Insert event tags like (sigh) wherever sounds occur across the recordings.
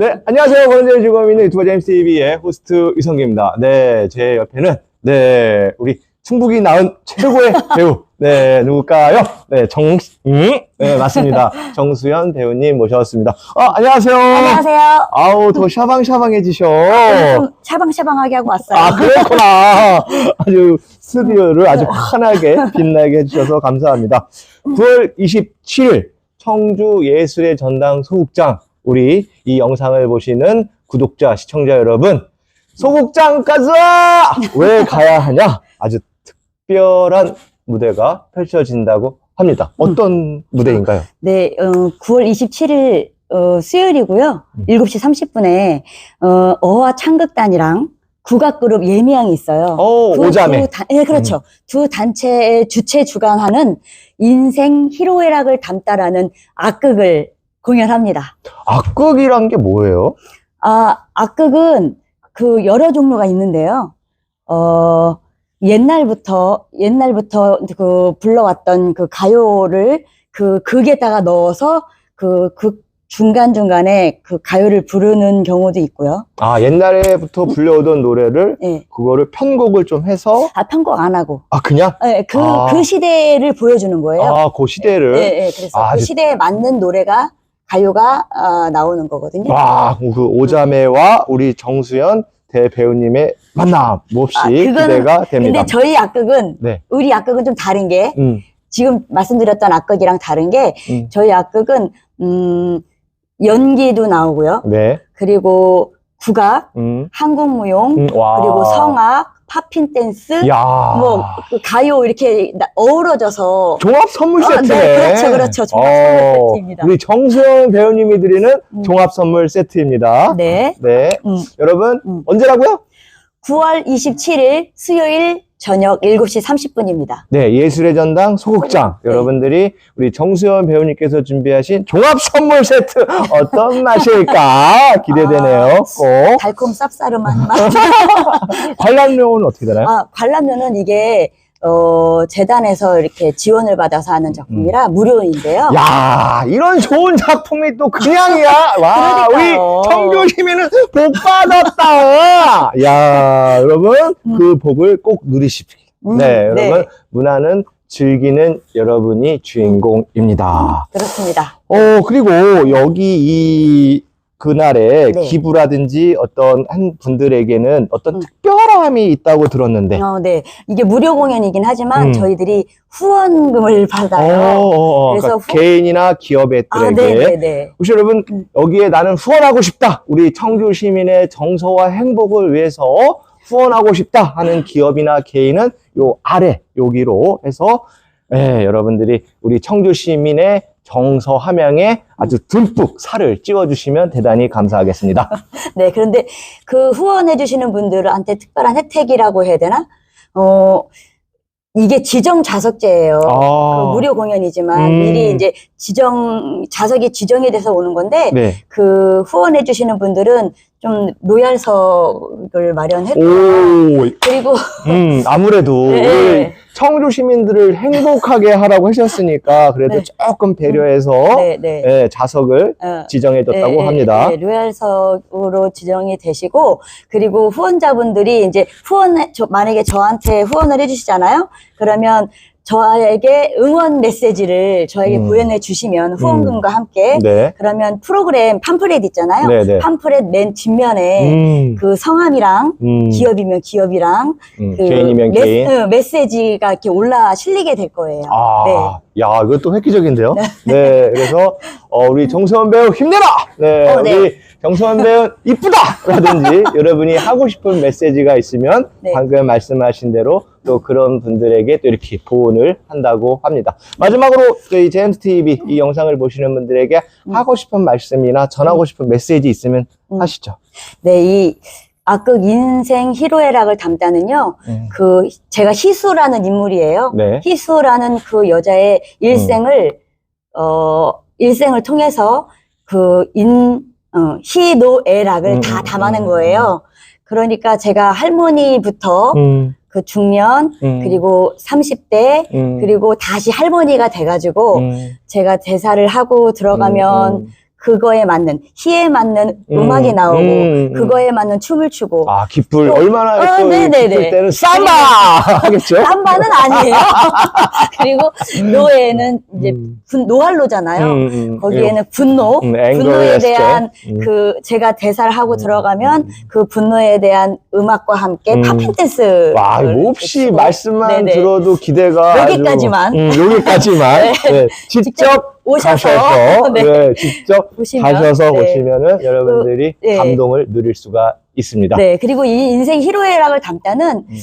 네, 안녕하세요. 권은재 주검 있는 유튜버 제임스 TV의 호스트 이성기입니다. 네, 제 옆에는, 네, 우리 충북이 낳은 최고의 (laughs) 배우. 네, 누굴까요? 네, 정, 음? 네, 맞습니다. (laughs) 정수연 배우님 모셨습니다. 어, 안녕하세요. 안녕하세요. 아우, 더 샤방샤방해지셔. 좀 샤방샤방하게 하고 왔어요. 아, 그렇구나. (laughs) 아주 스튜디오를 아주 환하게 빛나게 해주셔서 감사합니다. 9월 27일 청주 예술의 전당 소극장 우리 이 영상을 보시는 구독자, 시청자 여러분 소극장까지 왜 가야 하냐? 아주 특별한 무대가 펼쳐진다고 합니다. 어떤 무대인가요? 네, 어, 9월 27일 어, 수요일이고요. 음. 7시 30분에 어, 어화 창극단이랑 국악그룹 예미양이 있어요. 어, 그 오자매. 두 단- 네, 그렇죠. 두 단체의 주최 주관하는 인생 희로애락을 담다라는 악극을 공연합니다. 악극이란 게 뭐예요? 아, 악극은 그 여러 종류가 있는데요. 어, 옛날부터, 옛날부터 그 불러왔던 그 가요를 그 극에다가 넣어서 그 극 중간중간에 그 가요를 부르는 경우도 있고요. 아, 옛날에부터 불려오던 노래를 예. 그거를 편곡을 좀 해서 아, 편곡 안 하고. 아, 그냥 예, 그, 아. 그 시대를 보여주는 거예요. 아, 그 시대를 예, 예. 그래서 아, 그 이제- 시대에 맞는 노래가, 가요가, 아, 나오는 거거든요. 와, 그 오자매와 우리 정수연 대배우님의 만남 몹시 아, 그거는- 기대가 됩니다. 근데 저희 악극은, 네. 우리 악극은 좀 다른 게, 음, 지금 말씀드렸던 악극이랑 다른 게 음. 저희 악극은 음 연기도 나오고요. 네. 그리고 국악, 음, 한국 무용, 음, 와. 그리고 성악, 팝핀 댄스, 야. 뭐그 가요 이렇게 나- 어우러져서 종합 선물 어, 세트네. 네, 그렇죠, 그렇죠. 종합 선물 세트입니다. 우리 정수연 배우님이 드리는 음. 종합 선물 세트입니다. 네. 네. 음. 여러분, 음. 언제라고요? 9월 27일 수요일 저녁 7시 30분입니다. 네, 예술의 전당 소극장. 네. 여러분들이 우리 정수연 배우님께서 준비하신 종합 선물 세트 (laughs) 어떤 맛일까 기대되네요. 아, 꼭. 달콤 쌉싸름한 맛. (laughs) 관람료는 어떻게 되나요? 아, 관람료는 이게 어, 재단에서 이렇게 지원을 받아서 하는 작품이라 무료인데요. 음. 야, 이런 좋은 작품이 또 그냥이야. 와, 그러니까요. 우리 복 받았다. 야, 여러분 그 복을 꼭 누리십시오. 음, 네, 여러분 문화는 즐기는 여러분이 주인공입니다. 그렇습니다. 어, 그리고 여기 이 그날에 네. 기부라든지 어떤 한 분들에게는 어떤 음. 특별 함이 있다고 들었는데. 어, 네. 이게 무료 공연이긴 하지만 음. 저희들이 후원금을 (laughs) 받아요. 어, 어, 어. 그래서 그러니까 후- 개인이나 기업애들에게 아, 네, 네, 네. 혹시 여러분 음. 여기에 나는 후원하고 싶다. 우리 청주 시민의 정서와 행복을 위해서 후원하고 싶다 하는 기업이나 개인은 요 아래 여기로 해서 예, 여러분들이 우리 청주 시민의 정서 함양에 아주 듬뿍 살을 찌워주시면 대단히 감사하겠습니다. (laughs) 네, 그런데 그 후원해주시는 분들한테 특별한 혜택이라고 해야 되나? 어, 이게 지정 좌석제예요. 아. 그 무료 공연이지만 음. 미리 이제 지정, 좌석이 지정이 돼서 오는 건데 네. 그 후원해 주시는 분들은 좀 로얄석을 마련했고 오, 그리고 음, (laughs) 아무래도 네. 우리 청주 시민들을 행복하게 하라고 하셨으니까 그래도 네. 조금 배려해서 네, 네. 예, 좌석을 어, 지정해줬다고 네, 합니다. 네, 로얄석으로 지정이 되시고 그리고 후원자분들이 이제 후원 저, 만약에 저한테 후원을 해주시잖아요. 그러면 저에게 응원 메시지를 저에게 음. 보내내 주시면 후원금과 함께 네. 그러면 프로그램 팜플렛 있잖아요. 네 네. 팜플렛 맨 뒷면에 음, 그 성함이랑 음, 기업이면 기업이랑 음, 그 개인이면 메, 개인. 응, 메시지가 이렇게 올라 실리게 될 거예요. 아, 네. 야, 이것도 획기적인데요? 네. 그래서, 어, 우리 정수원 배우 힘내라! 네. 어, 네. 우리 정수원 배우 이쁘다! 라든지 (laughs) 여러분이 하고 싶은 메시지가 있으면 네. 방금 말씀하신 대로 또 그런 분들에게 또 이렇게 보온을 한다고 합니다. 마지막으로 저희 제임스 TV 이 영상을 보시는 분들에게 음. 하고 싶은 말씀이나 전하고 싶은 메시지 있으면 음. 하시죠. 네, 이 악극 인생 희로애락을 담다는요. 음. 그 제가 희수라는 인물이에요. 네. 희수라는 그 여자의 일생을 어 일생을 통해서 그인 어, 희노애락을 음, 다 음, 담아낸 음, 거예요. 그러니까 제가 할머니부터 음, 그 중년 음, 그리고 30대 음, 그리고 다시 할머니가 돼가지고 음, 제가 대사를 하고 들어가면 음, 그거에 맞는 희에 맞는 음, 음, 악이 나오고 음, 음. 그거에 맞는 춤을 추고 아, 기쁠, 또- 얼마나 어, 또 네네네. 기쁠 때는 삼바! 하겠죠? (laughs) 쌈바는 아니에요. (laughs) 그리고 노예는 이제 음. 분, 노할로잖아요. 음, 음, 거기에는 분노, 음, 분노에 앵거였을 대한 때. 음. 그 제가 대사를 하고 음, 들어가면 음. 그 분노에 대한 음악과 함께 음. 팝핀 댄스. 와, 몹시 말씀만. 들어도 기대가. 아주- 여기까지만. 음, 여기까지만. (laughs) 네, 직접 오셔서 가셔서, (laughs) 네. 네, 직접 보시면, 가셔서 네. 보시면은 여러분들이 네. 감동을 누릴 수가 있습니다. 네, 그리고 이 인생 희로애락을 담다는 음.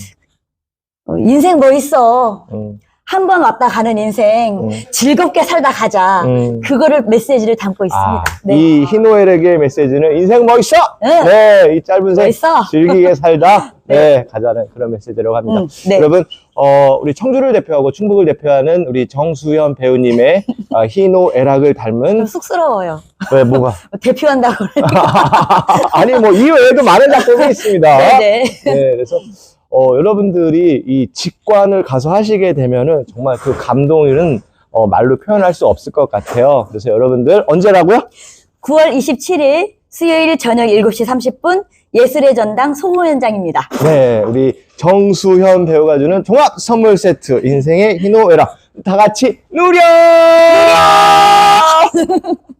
어, 인생 뭐 있어. 음, 한번 왔다 가는 인생 음. 즐겁게 살다 가자. 음. 그거를 메시지를 담고 있습니다. 아, 네. 이 희노엘에게 메시지는 인생 뭐 있어? 응. 네, 이 짧은 뭐생 있어? 즐기게 살다. (laughs) 네. 네. 가자는 그런 메시지라고 합니다. 음, 네. 여러분, 어, 우리 청주를 대표하고 충북을 대표하는 우리 정수현 배우님의 아, 희노애락을 좀 닮은 쑥스러워요. 왜 뭐가 (laughs) 대표한다고 그러니까. (laughs) 아니 뭐 이외에도 많은 작품이 있습니다. 네 네. 네, 그래서 어, 여러분들이 이 직관을 가서 하시게 되면은 정말 그 감동은 어, 말로 표현할 수 없을 것 같아요. 그래서 여러분들 언제라고요? 9월 27일 수요일 저녁 7시 30분 예술의 전당 소호 현장입니다. 네, 우리 정수현 배우가 주는 종합 선물 세트 인생의 희노애락 다 같이 누려! (laughs)